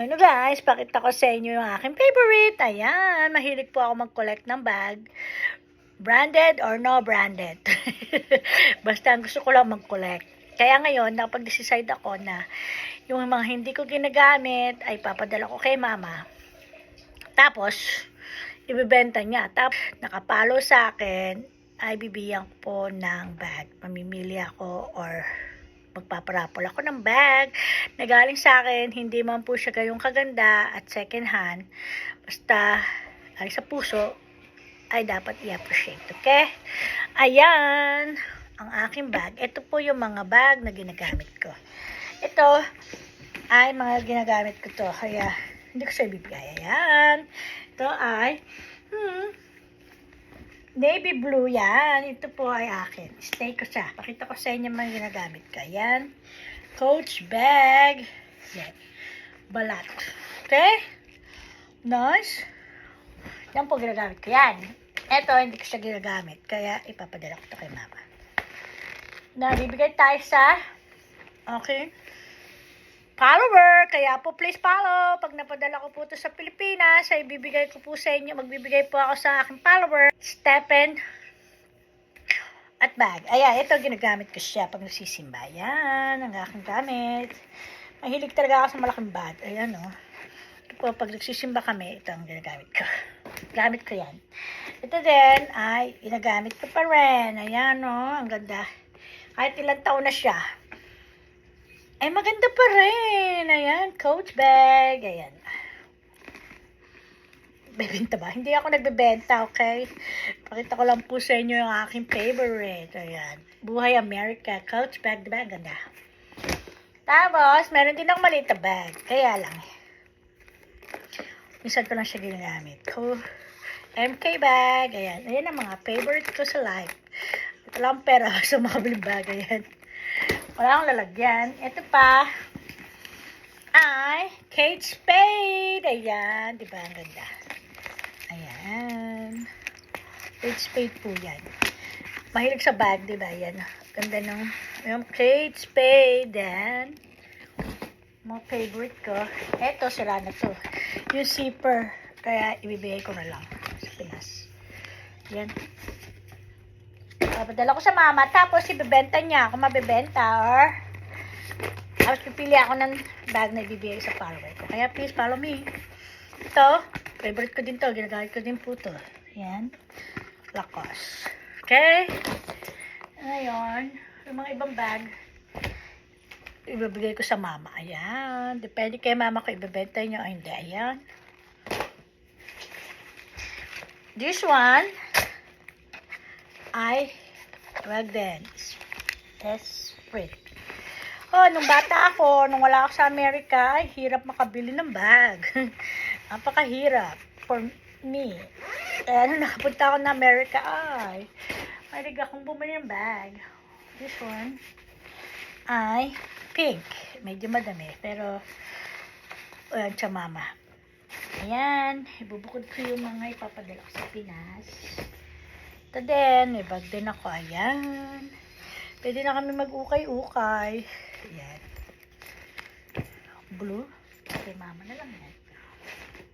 Ano guys, pakita ko sa inyo yung aking favorite. Ayan, mahilig po ako mag-collect ng bag. Branded or no branded. Basta gusto ko lang mag-collect. Kaya ngayon, nakapag-decide ako na yung mga hindi ko ginagamit ay papadala ko kay mama. Tapos, ibibenta niya. Tapos, nakapalo sa akin, ay bibigyan ko po ng bag. Mamimili ako or magpaparapol ako ng bag na galing sa akin. Hindi man po siya gayong kaganda at second hand. Basta, galing sa puso, ay dapat i-appreciate. Okay? Ayan, ang aking bag. Ito po yung mga bag na ginagamit ko. Ito ay mga ginagamit ko to. Kaya, hindi ko siya ibibigay. Ayan. Ito ay, hmm, navy blue yan. Ito po ay akin. Stay ko siya. Pakita ko sa inyo mga ginagamit ko. Ayan. Coach bag. Yan. Balat. Okay? Nice. Yan po ginagamit ko yan. Ito, hindi ko siya ginagamit. Kaya, ipapadala ko to kay mama. Nabibigay tayo sa, okay, follower. Kaya po, please follow. Pag napadala ko po to sa Pilipinas, ay bibigay ko po sa inyo. Magbibigay po ako sa aking follower. Stephen at bag. Ayan, ito ginagamit ko siya pag nagsisimba. Ayan, ang aking gamit. Mahilig talaga ako sa malaking bag. Ayan, oh. Ito po, pag nagsisimba kami, ito ang ginagamit ko. Gamit ko yan. Ito din ay ginagamit ko pa rin. Ayan, oh, ang ganda. Kahit ilang taon na siya. Ay, maganda pa rin. Ayan, coach bag. Ayan. Bebenta ba? Hindi ako nagbebenta, okay? Pakita ko lang po sa inyo yung aking favorite. Ayan. Buhay America. Coach bag, diba? Ganda. Tapos, meron din akong maliit na bag. Kaya lang. Minsan ko lang siya ginagamit. Ko, MK bag. Ayan. Ayan ang mga favorite ko sa life. Ito lang pera sa mga bag. Ayan. Wala akong lalagyan. Ito pa ay Kate Spade. Ayan. Diba? Ang ganda. Ayan. Kate Spade po yan. Mahilig sa bag, diba? Ayan. Ganda ng yung Kate Spade. Then, mga favorite ko. Eto, sira na to. Yung zipper. Kaya, ibibigay ko na lang sa Pinas. Yan. Papadala ko sa mama. Tapos, ibibenta niya. Ako mabibenta or tapos, pipili ako ng bag na ibibigay sa follower ko. Kaya, please, follow me. Ito, favorite ko din to. Ginagamit ko din po to. Yan. Lacoste. Okay? Ngayon, yung mga ibang bag, ibibigay ko sa mama. Ayan. Depende kay mama ko ibebenta niyo o hindi. Ayan. This one ay wag din. Esprit. Oh, nung bata ako, nung wala ako sa Amerika, ay hirap makabili ng bag. Napakahirap for me. Eh, ano, nakapunta ako na Amerika, ay, malig akong bumili ng bag. This one ay pink. Medyo madami, pero ayan siya mama. Ayan, ibubukod ko yung mga ipapadala ko sa Pinas. Ito din, may bag din ako. Ayan. Pwede na kami mag-ukay-ukay. Ayan. Blue. Kay mama na lang yan.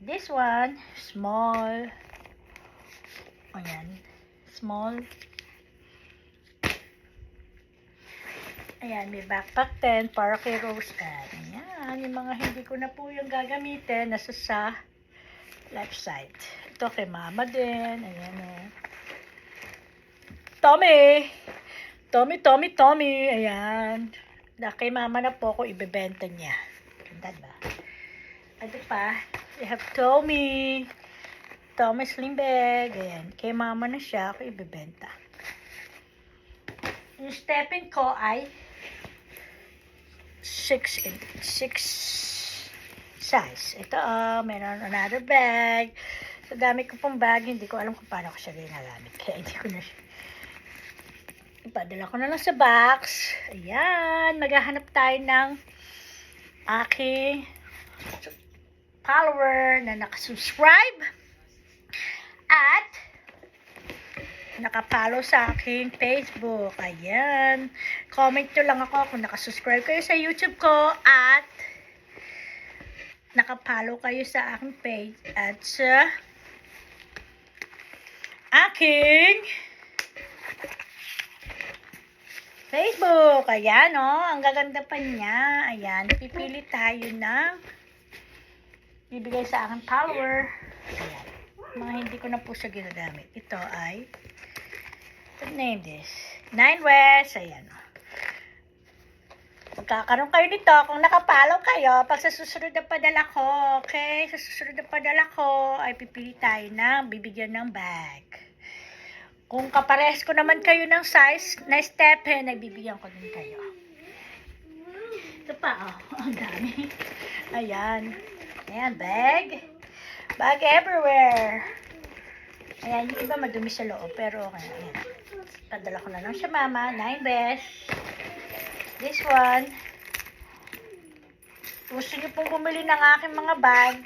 This one, small. Ayan. Small. Ayan, may backpack din para kay Rose Ann. Ayan, yung mga hindi ko na po yung gagamitin, nasa sa left side. Ito kay mama din. Ayan o. Tommy! Tommy, Tommy, Tommy. Ayan. Na kay mama na po ako ibebenta niya. Ganda ba? Ito pa. We have Tommy. Tommy slim bag. Ayan. Kay mama na siya ako ibebenta. Yung stepping ko ay 6 in 6 size. Ito oh, meron another bag. So, gamit ko pong bag. Hindi ko alam kung paano ko siya ginagamit. Kaya hindi ko na siya Ipadala ko na lang sa box. Ayan. Maghahanap tayo ng aking follower na nakasubscribe at nakapollow sa aking Facebook. Ayan. Comment nyo lang ako kung nakasubscribe kayo sa YouTube ko at nakapalo kayo sa aking page at sa aking Facebook. Ayan, oh. Ang gaganda pa niya. Ayan. Pipili tayo ng bibigay sa aking follower. Ayan. Mga hindi ko na po siya ginagamit. Ito ay what name this? Nine West. Ayan, oh. Magkakaroon kayo nito kung nakapalo kayo pag sa susunod na padala ko, okay? Sa susunod na padala ko ay pipili tayo ng bibigyan ng bag. Kung kapares ko naman kayo ng size na stephen, ay bibigyan ko din kayo. Ito pa, oh. Ang dami. Ayan. Ayan, bag. Bag everywhere. Ayan, yung iba madumi sa loob, pero okay. Ayan. Padala ko na lang siya, mama. Nine best. This one. Gusto niyo pong bumili ng aking mga bag.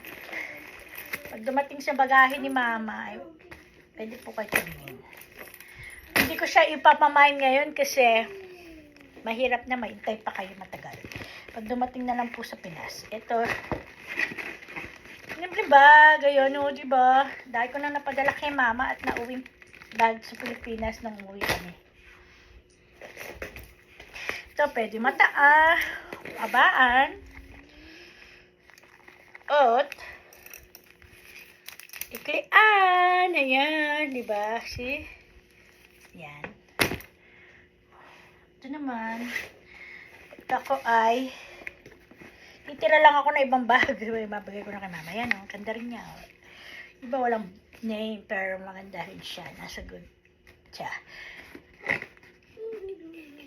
Pag dumating sa bagahe ni mama, ay pwede po kayo tumingin. Hindi ko siya ipapamain ngayon kasi mahirap na maintay pa kayo matagal. Pag dumating na lang po sa Pinas. Ito, Siyempre bag, ayun o, di ba? Dahil ko na napadala kay mama at nauwing bag sa Pilipinas nung umuwi kami. Ito, pwede mataa, abaan, at iklian, ayan, di ba? See? Yan. Ito naman, ito ako ay, titira lang ako na ibang bag. Mabagay ko na kay mama. Yan, oh, ganda rin niya. Oh. Iba walang name, pero maganda rin siya. Nasa good siya.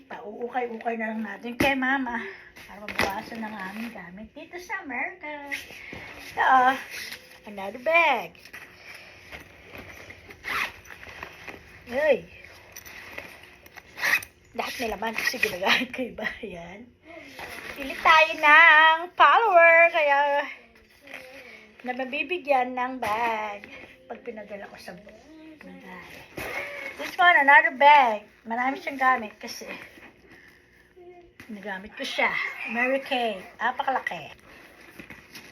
Pauukay-ukay na lang natin kay mama. Para mabawasan ng aming gamit dito sa America. Ito, another bag. Uy. Lahat may laman kasi ginagamit ko iba. Yan. Pili tayo ng follower. Kaya na mabibigyan ng bag pag pinadala ko sa bagay. This one, another bag. Marami siyang gamit kasi nagamit ko siya. Mary Kay. Apakalaki.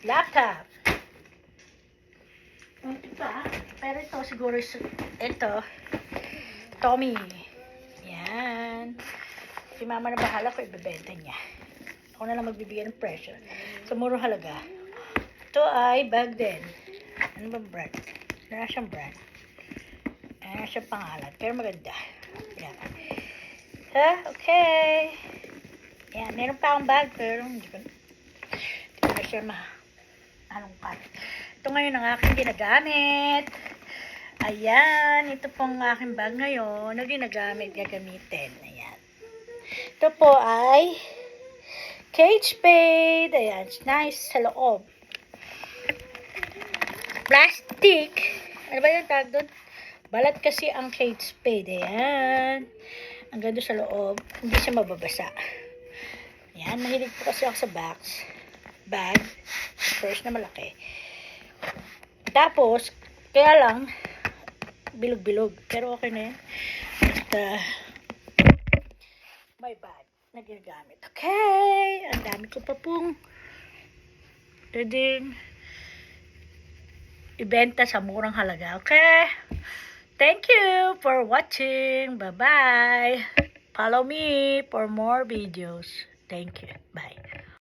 Laptop. Ito ah. Pero ito siguro ito. Tommy. Yan. Si mama na bahala ko ibebenta niya. Ako na lang magbibigay ng pressure. Sa murong halaga. Ito ay bag din. Ano bang brand? Wala siyang brand. Wala siyang pangalan. Pero maganda. Yan. Ha? Okay. Yan. Meron pa akong bag. Pero hindi ko, hindi na siya ma... Anong? Ito ngayon ang aking ginagamit. Ayan. Ito pong aking bag ngayon na ginagamit, gagamitin. Ayan. Ito po ay cage spade. Ayan. Nice sa loob plastic. Ano ba yung tag doon? Balat kasi ang cage spade. Ayan. Ang ganda sa loob. Hindi siya mababasa. Ayan. Mahilig po kasi ako sa bags. Bag. First na malaki. Tapos, kaya lang, bilog-bilog. Pero okay na yan. Basta, may bag na ginagamit. Okay. Ang dami ko pa pong pwedeng ibenta sa murang halaga. Okay? Thank you for watching. Bye-bye. Follow me for more videos. Thank you. Bye.